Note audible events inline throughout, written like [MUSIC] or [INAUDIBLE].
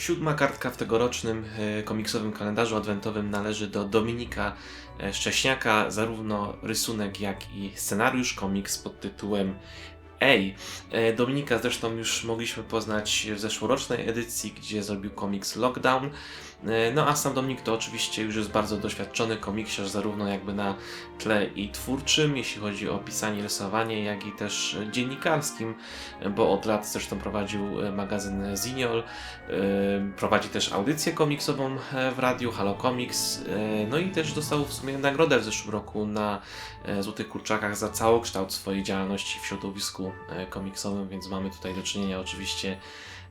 Siódma kartka w tegorocznym e, komiksowym kalendarzu adwentowym należy do Dominika e, Szcześniaka. Zarówno rysunek, jak i scenariusz komiks pod tytułem Ej. E, Dominika zresztą już mogliśmy poznać w zeszłorocznej edycji, gdzie zrobił komiks Lockdown. E, No a sam Dominik to oczywiście już jest bardzo doświadczony komiksiarz, zarówno jakby na tle i twórczym, jeśli chodzi o pisanie, rysowanie, jak i też dziennikarskim, bo od lat zresztą prowadził e, magazyn Ziniol, e, prowadzi też audycję komiksową w radiu, Halo Comics, no i też dostał w sumie nagrodę w zeszłym roku na Złotych Kurczakach za całokształt swojej działalności w środowisku komiksowym, więc mamy tutaj do czynienia oczywiście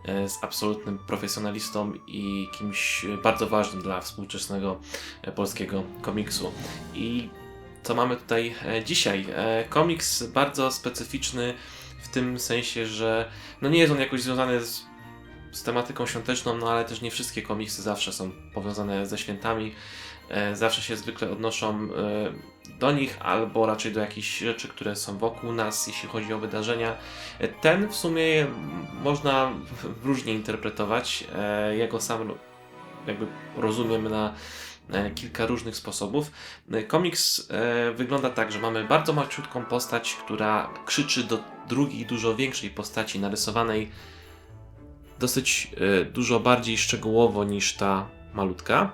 z absolutnym profesjonalistą i kimś bardzo ważnym dla współczesnego e, polskiego komiksu. I co mamy tutaj e, dzisiaj? E, Komiks bardzo specyficzny w tym sensie, że no nie jest on jakoś związany z, z tematyką świąteczną, no ale też nie wszystkie komiksy zawsze są powiązane ze świętami. E, Zawsze się zwykle odnoszą e, do nich albo raczej do jakichś rzeczy, które są wokół nas, jeśli chodzi o wydarzenia. Ten w sumie można różnie interpretować. E, Ja go sam jakby rozumiem na e, kilka różnych sposobów. E, Komiks wygląda tak, że mamy bardzo maciutką postać, która krzyczy do drugiej, dużo większej postaci narysowanej dosyć dużo bardziej szczegółowo niż ta malutka.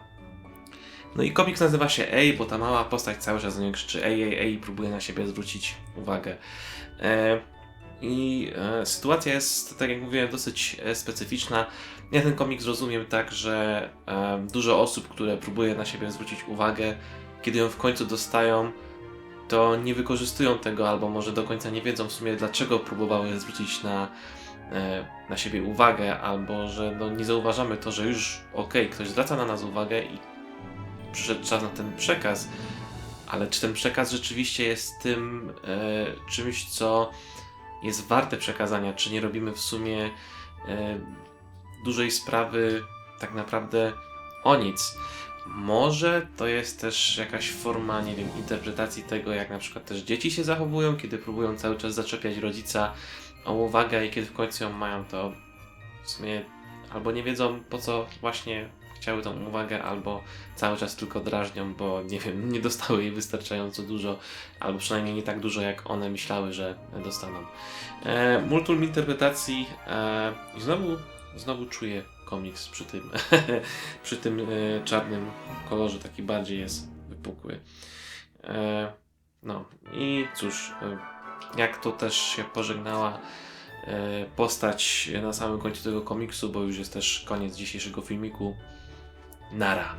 No i komiks nazywa się Ej, bo ta mała postać cały czas do niego krzyczy Ej, ej, ej i próbuje na siebie zwrócić uwagę. E, I e, sytuacja jest, tak jak mówiłem, dosyć e, specyficzna. Ja ten komiks rozumiem tak, że e, dużo osób, które próbuje na siebie zwrócić uwagę, kiedy ją w końcu dostają, to nie wykorzystują tego, albo może do końca nie wiedzą w sumie, dlaczego próbowały zwrócić na, e, na siebie uwagę, albo że no, nie zauważamy to, że już okej, ktoś zwraca na nas uwagę i przyszedł czas na ten przekaz, ale czy ten przekaz rzeczywiście jest tym e, czymś, co jest warte przekazania, czy nie robimy w sumie e, dużej sprawy tak naprawdę o nic. Może to jest też jakaś forma, nie wiem, interpretacji tego, jak na przykład też dzieci się zachowują, kiedy próbują cały czas zaczepiać rodzica o uwagę i kiedy w końcu ją mają, to w sumie albo nie wiedzą po co właśnie chciały tą uwagę, albo cały czas tylko drażnią, bo nie wiem, nie dostały jej wystarczająco dużo, albo przynajmniej nie tak dużo, jak one myślały, że dostaną. E, multum interpretacji e, i znowu, znowu czuję komiks przy tym, [LAUGHS] przy tym e, czarnym kolorze, taki bardziej jest wypukły. E, no i cóż, e, jak to też się pożegnała e, postać na samym końcu tego komiksu, bo już jest też koniec dzisiejszego filmiku. Nara.